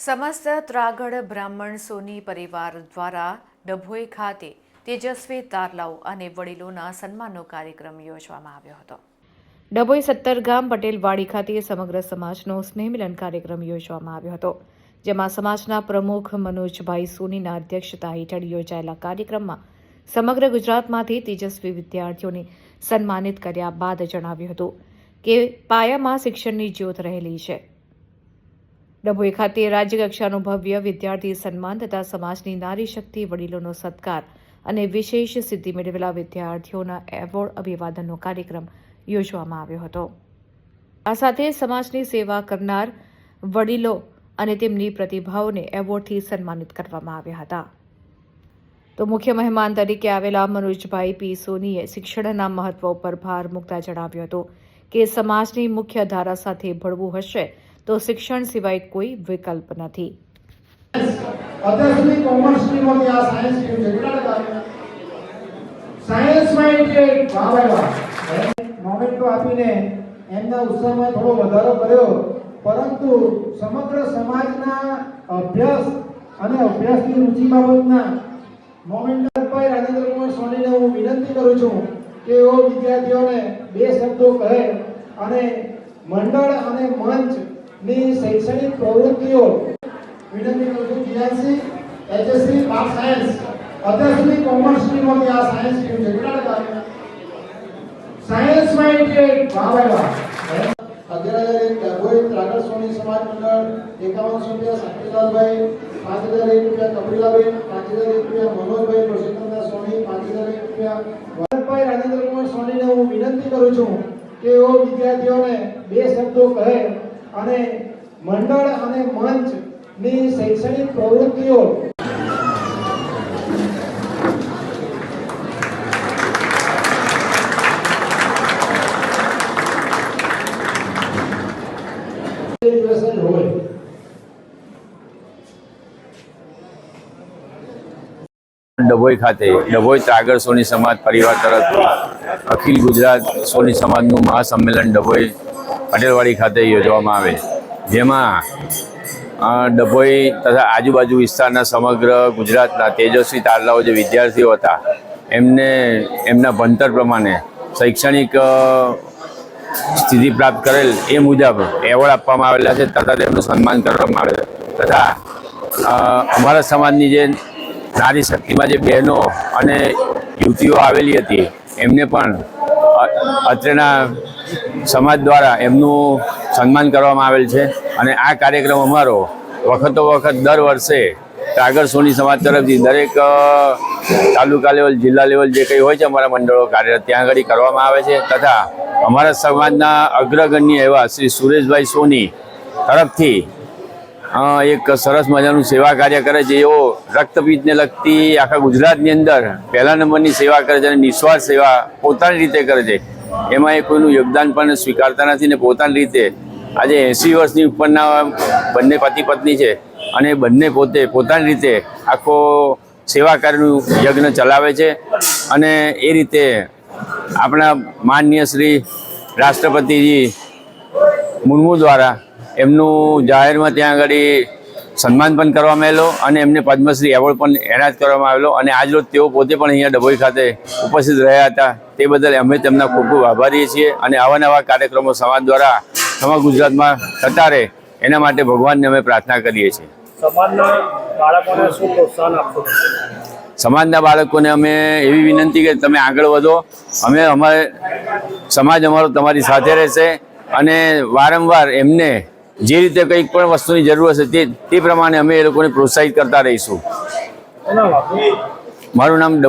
સમસ્ત ત્રાગડ બ્રાહ્મણ સોની પરિવાર દ્વારા ડભોઈ ખાતે તેજસ્વી તારલાઓ અને વડીલોના સન્માનનો કાર્યક્રમ યોજવામાં આવ્યો હતો. ડભોઈ સત્તર ગામ પટેલવાડી ખાતે સમગ્ર સમાજનો સ્નેહમિલન કાર્યક્રમ યોજવામાં આવ્યો હતો, જેમાં સમાજના પ્રમુખ મનોજભાઈ સોનીના અધ્યક્ષતા હેઠળ યોજાયેલા કાર્યક્રમમાં સમગ્ર ગુજરાતમાંથી તેજસ્વી વિદ્યાર્થીઓને સન્માનિત કર્યા બાદ જણાવ્યું હતું કે પાયામાં શિક્ષણની જ્યોત રહેલી છે. ડભોઈ ખાતે રાજ્યકક્ષાનું ભવ્ય વિદ્યાર્થી સન્માન તથા સમાજની નારી શક્તિ વડીલોનો સત્કાર અને વિશેષ સિદ્ધિ મેળવેલા વિદ્યાર્થીઓના એવોર્ડ અભિવાદનનો કાર્યક્રમ યોજવામાં આવ્યો હતો. આ સાથે સમાજની સેવા કરનાર વડીલો અને તેમની પ્રતિભાઓને એવોર્ડથી સન્માનિત કરવામાં આવ્યા હતા. તો મુખ્ય મહેમાન તરીકે આવેલા મનોજભાઈ પી સોનીએ શિક્ષણના મહત્વ ઉપર ભાર મૂકતા જણાવ્યું હતું કે સમાજની મુખ્ય ધારા સાથે ભળવું હશે તો શિક્ષણ સિવાય કોઈ વિકલ્પ નથી. કોમર્સ સાયન્સમાં મોમેન્ટો આપીને એમના ઉત્સાહમાં થોડો વધારો કર્યો, પરંતુ સમગ્ર સમાજના અભ્યાસ અને અભ્યાસની રુચિ બાબતના મોમેન્ટરભાઈ રાજેન્દ્ર કુમાર સોનીને હું વિનંતી કરું છું કે એઓ વિદ્યાર્થીઓને બે શબ્દો કહે અને મંડળ અને મંચની શૈક્ષણિક પ્રવૃત્તિઓ વિનંતી કરું છું જીઆઈસી એચએસસી બાર સાયન્સ. અત્યાર કોમર્સ સ્ટ્રીમમાંથી આ સાયન્સ સ્ટ્રીમ છે. કેટલા ટકા સાયન્સમાં એટલે વાહ વાહ હજાર એક ત્રાગડ સોની સમાજ મંડળ એકાવનસો રૂપિયા શાંતિલાલભાઈ પાંચ હજાર એક રૂપિયા કપિલાબેન, પાંચ હજાર એક રૂપિયા મનોજભાઈ પુરુષોત્તમદાસ સોની પાંચ હજાર એક રૂપિયા ભરતભાઈ રાજેન્દ્રકુમાર સોનીને હું વિનંતી કરું છું કે એઓ વિદ્યાર્થીઓને બે શબ્દો કહે અને મંડળ અને મંચની શૈક્ષણિક પ્રવૃત્તિઓ. ડભોઈ ખાતે ડભોઈ ત્રાગડ સોની સમાજ પરિવાર તરફથી અખિલ ગુજરાત સોની સમાજનું મહાસંમેલન ડભોઈ પટેલવાડી ખાતે યોજવામાં આવે. જેમાં ડભોઈ તથા આજુબાજુ વિસ્તારના સમગ્ર ગુજરાતના તેજસ્વી તારલાઓ જે વિદ્યાર્થીઓ હતા, એમને, એમના ભણતર પ્રમાણે શૈક્ષણિક સ્થિતિ પ્રાપ્ત કરેલ એ મુજબ એવોર્ડ આપવામાં આવેલા છે તથા તેમનું સન્માન કરવામાં આવે તથા અમારા સમાજની જે નારી શક્તિમાં જે બહેનો અને યુવતીઓ આવેલી હતી, એમને પણ અત્રેના સમાજ દ્વારા એમનું સન્માન કરવામાં આવેલ છે અને આ કાર્યક્રમ અમારો વખતો વખત દર વર્ષે કાગર સોની સમાજ તરફથી દરેક તાલુકા લેવલ, જિલ્લા લેવલ જે કંઈ હોય છે અમારા મંડળો કાર્યરત ત્યાં આગળ કરવામાં આવે છે તથા અમારા સમાજના અગ્રગણ્ય એવા શ્રી સુરેશભાઈ સોની તરફથી એક સરસ મજાનું સેવા કાર્ય કરે છે. એવો રક્તપીતને લગતી આખા ગુજરાતની અંદર પહેલા નંબરની સેવા કરે છે અને નિસ્વાર્થ સેવા પોતાની રીતે કરે છે. એમાં એ કોઈનું યોગદાન પણ સ્વીકારતા નથી ને પોતાની રીતે આજે એંસી વર્ષની ઉપરના બંને પતિ પત્ની છે અને બંને પોતે પોતાની રીતે આખો સેવા કાર્યનું યજ્ઞ ચલાવે છે અને એ રીતે આપણા માનનીય શ્રી રાષ્ટ્રપતિજી મુર્મુ દ્વારા એમનું જાહેરમાં ત્યાં આગળ સન્માન પણ કરવામાં આવેલો અને એમને પદ્મશ્રી એવોર્ડ પણ એનાયત કરવામાં આવેલો. અને આજરોજ તેઓ પોતે પણ અહીંયા ડભોઈ ખાતે ઉપસ્થિત રહ્યા હતા. તે બદલ અમે તેમના ખૂબ ખૂબ આભારી છીએ અને આવા નવા કાર્યક્રમો સમાજ દ્વારા સમગ્ર ગુજરાતમાં થતા રહે એના માટે ભગવાનને અમે પ્રાર્થના કરીએ છીએ. સમાજના બાળકોને શું પ્રોત્સાહન આપશો? સમાજના બાળકોને અમે એવી વિનંતી કે તમે આગળ વધો. અમે અમારે સમાજ અમારો તમારી સાથે રહેશે અને વારંવાર એમને જે રીતે કંઈક પણ વસ્તુની જરૂર હશે તે તે પ્રમાણે અમે એ લોકોને પ્રોત્સાહિત કરતા રહીશું. મારું નામ